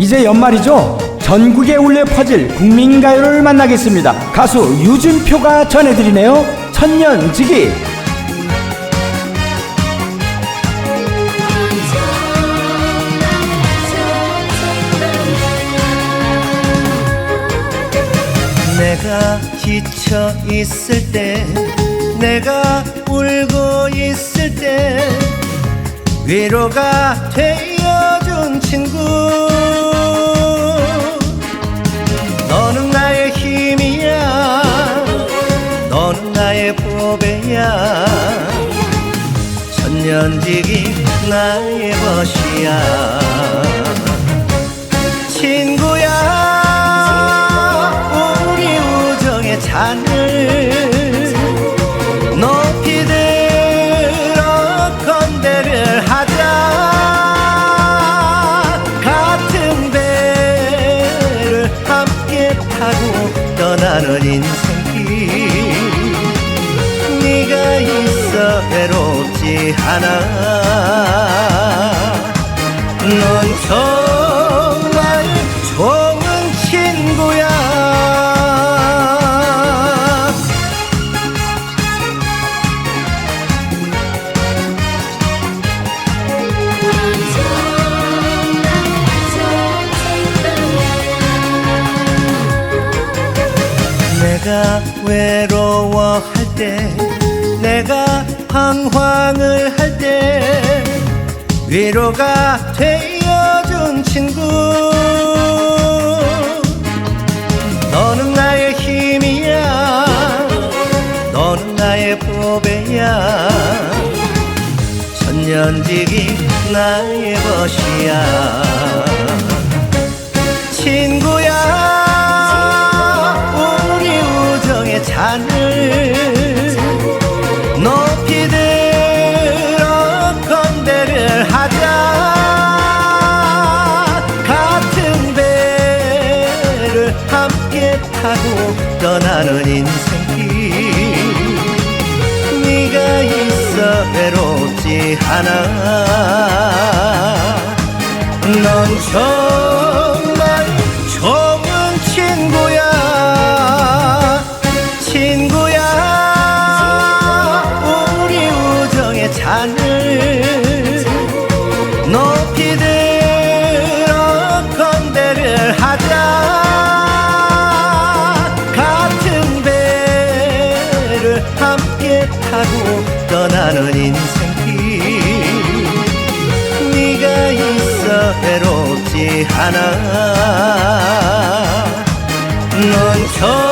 이제 연말이죠? 전국에 울려 퍼질 국민가요를 만나겠습니다. 가수 유준표가 전해드리네요. 천년지기. 내가 지쳐 있을 때 내가 울고 있을 때 위로가 되어준 친구 년지기 나의 벗이야. 친구야 우리 우정의 잔을 높이 들어 건배를 하자. 같은 배를 함께 타고 떠나는 인생 않아 넌 정말 좋은 친구야. 내가 외로워할 때 내가 방황을 할 때 위로가 되어준 친구. 너는 나의 힘이야. 너는 나의 보배야. 천년지기 나의 벗이야. 친구야 우리 우정의 잔을 타고 떠나는 인생길. 네가 있어 외롭지 않아. 넌 정말 좋은 친구야. 친구야. 우리 우정의 잔을 함께 타고 떠나는 인생길 네가 있어 외롭지 않아 넌 저.